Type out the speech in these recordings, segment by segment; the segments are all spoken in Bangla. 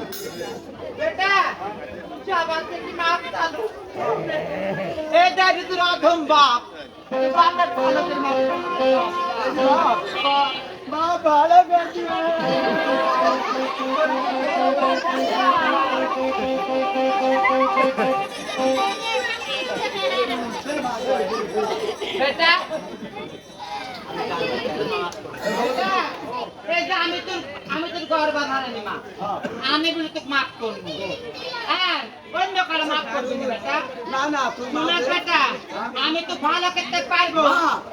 बेटा शाबाश की माफ़ चालू ए डैडी तू राधम बाप बाप का खाना तेरे माफ़ माँ बाले बेटी बेटा মাফ করব। হ্যাঁ অন্য কারও মাফ করবি বেটা। না না বেটা আমি তো ভালো করতে পারব।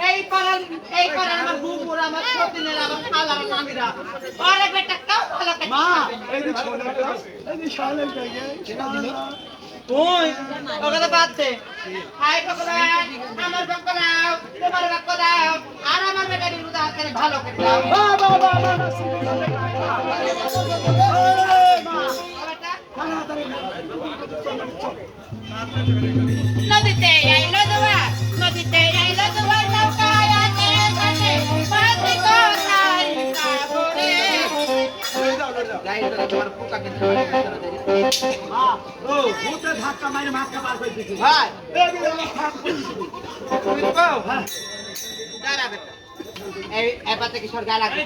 এই পাড়ার এই পাড়ার আমার বুবুর আমার সতীনের আমার খালার মামিরা। আরে বেটা কেউ ভালো করতে মা এই যে ছোটটা এই যে শালে জায়গা তুই ওকে বাদ দে। হাই পকড়াও আমার পকড়াও তোমার পকড়াও আর আমার বেটা বিরুদ্ধে ভালো করে দাও নদীতে আইলো দোয়া নদীতে আইলো দোয়া নৌকায় আছে কাছে পাতি কোনাই কাবরে মা ও ভূতে ধাক্কা মারে মাথা পার করে দিছি ভাই এই আমার হাত তুমি কও দাঁড়া বেটা এই এবারে কি সরকার লাগে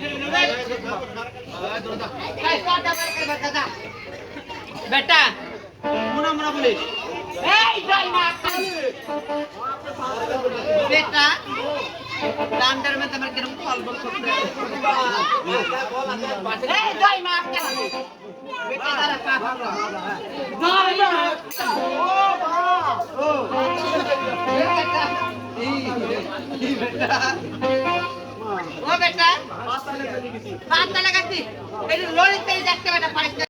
এই বেটা বেটা বলিস এই বেটা ডান্ডার মধ্যে আমার কীরকম ফল বল এই যাই মা বেটা ও বেটা। ও, বেটা। লাগাচ্ছি এই লড়িতে দেখতে বেটা পাঁচটা